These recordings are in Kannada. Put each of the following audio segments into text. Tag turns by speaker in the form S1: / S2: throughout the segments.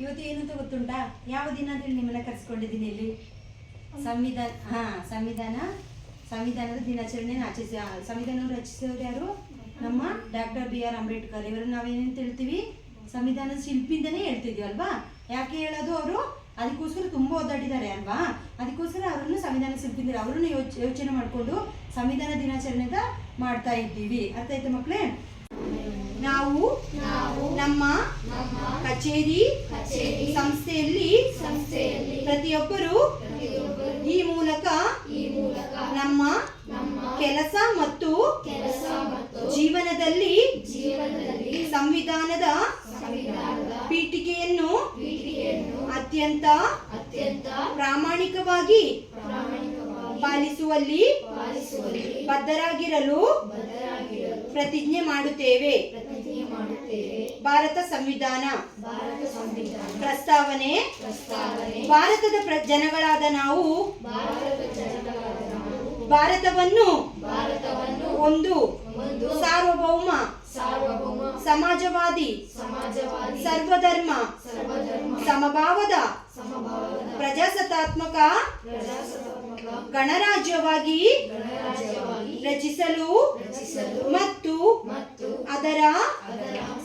S1: ಇವತ್ತು ಏನು ಅಂತ ಗೊತ್ತುಂಟಾ? ಯಾವ ದಿನ ಅಂತ ಹೇಳಿ ನಿಮ್ಮನ್ನ ಕರೆಸ್ಕೊಂಡಿದ್ದೀನಿ ಇಲ್ಲಿ? ಸಂವಿಧಾನ, ಹಾ, ಸಂವಿಧಾನ, ಸಂವಿಧಾನದ ದಿನಾಚರಣೆಯನ್ನು ಆಚರಿಸಿ, ಸಂವಿಧಾನವನ್ನು ರಚಿಸಿದವರು ಯಾರು? ನಮ್ಮ ಡಾಕ್ಟರ್ ಬಿ ಆರ್ ಅಂಬೇಡ್ಕರ್. ಇವರು ನಾವೇನಂತ ಹೇಳ್ತೀವಿ ಸಂವಿಧಾನದ ಶಿಲ್ಪಿ ಅಂತಲೇ ಹೇಳ್ತಿದ್ವಿ ಅಲ್ವಾ? ಯಾಕೆ ಹೇಳೋದು ಅವರು? ಅದಕ್ಕೋಸ್ಕರ ತುಂಬ ಒದ್ದಾಡಿದ್ದಾರೆ ಅಲ್ವಾ? ಅದಕ್ಕೋಸ್ಕರ ಅವರನ್ನು ಸಂವಿಧಾನ ಶಿಲ್ಪಿ ಅಂತಾರೆ ಅವರನ್ನು ಯೋಚ್, ಯೋಚನೆ ಮಾಡಿಕೊಂಡು ಸಂವಿಧಾನ ದಿನಾಚರಣೆದ ಮಾಡ್ತಾ ಇದ್ದೀವಿ. ಅರ್ಥ ಆಯ್ತಾ ಮಕ್ಕಳೇ ನಾವು, ನಮ್ಮ ಕಚೇರಿ ಸಂಸ್ಥೆಯಲ್ಲಿ ಪ್ರತಿಯೊಬ್ಬರು ಈ ಮೂಲಕ ನಮ್ಮ ಕೆಲಸ ಮತ್ತು ಜೀವನದಲ್ಲಿ ಸಂವಿಧಾನದ ಪೀಠಿಕೆಯನ್ನು ಅತ್ಯಂತ ಪ್ರಾಮಾಣಿಕವಾಗಿ ಪಾಲಿಸುವಲ್ಲಿ ಬದ್ಧರಾಗಿರಲು ಪ್ರತಿಜ್ಞೆ ಮಾಡುತ್ತೇವೆ. ಭಾರತ ಸಂವಿಧಾನ ಪ್ರಸ್ತಾವನೆ ಭಾರತದ ಜನಗಳಾದ ನಾವು ಭಾರತವನ್ನು ಒಂದು ಸಾರ್ವಭೌಮ ಸಮಾಜವಾದಿ ಸರ್ವಧರ್ಮ ಸಮಭಾವದ ಪ್ರಜಾಸತ್ತಾತ್ಮಕ ಗಣರಾಜ್ಯವಾಗಿ ರಚಿಸಲು ಮತ್ತು ಅದರ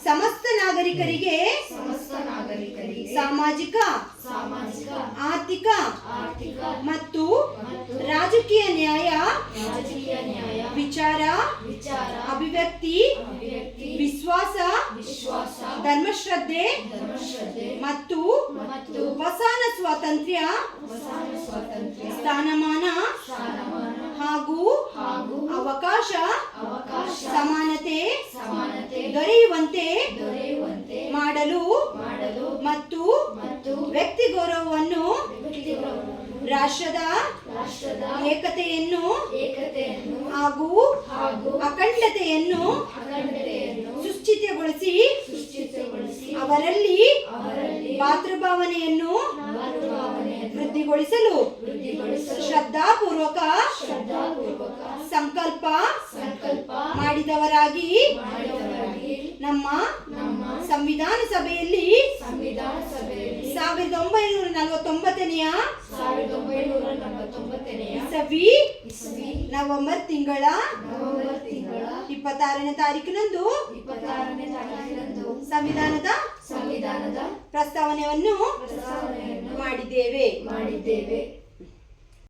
S1: ಸಮಸ್ತ ನಾಗರಿಕರಿಗೆ ಸಾಮಾಜಿಕ ಆರ್ಥಿಕ ಮತ್ತು ರಾಜಕೀಯ ನ್ಯಾಯ ವಿಚಾರ ಅಭಿವ್ಯಕ್ತಿ ವಿಶ್ವಾಸ ಧರ್ಮಶ್ರದ್ಧೆ ಮತ್ತು ಉಪಸಾನ ಸ್ವಾತಂತ್ರ್ಯ ದೊರೆಯುವಂತೆ ಮಾಡಲು ಮತ್ತು ವ್ಯಕ್ತಿ ಗೌರವವನ್ನು ರಾಷ್ಟ್ರದ ಏಕತೆಯನ್ನು ಹಾಗೂ ಅಖಂಡತೆಯನ್ನು ಸುಶ್ಚಿತಗೊಳಿಸಿ ಅವರಲ್ಲಿ ಮಾತೃಭಾವನೆಯನ್ನು ವೃದ್ಧಿಗೊಳಿಸಲು ಶ್ರದ್ಧಾಪೂರ್ವಕ ಸಂಕಲ್ಪ ಮಾಡಿದವರಾಗಿ ನಮ್ಮ ಸಂವಿಧಾನ ಸಭೆಯಲ್ಲಿ ಸಾವಿರದ ಒಂಬೈನೂರ ನಲವತ್ತೊಂಬತ್ತನೆಯ ಇಸವಿ ನವೆಂಬರ್ ತಿಂಗಳ ಇಪ್ಪತ್ತಾರನೇ ತಾರೀಕಿನಂದು ಸಂವಿಧಾನದ
S2: ಸಂವಿಧಾನದ
S1: ಪ್ರಸ್ತಾವನೆಯನ್ನು
S2: ಪ್ರಸ್ತಾವನೆಯನ್ನು
S1: ಮಾಡಿದ್ದೇವೆ.
S2: ಮಾಡಿದ್ದೇವೆ.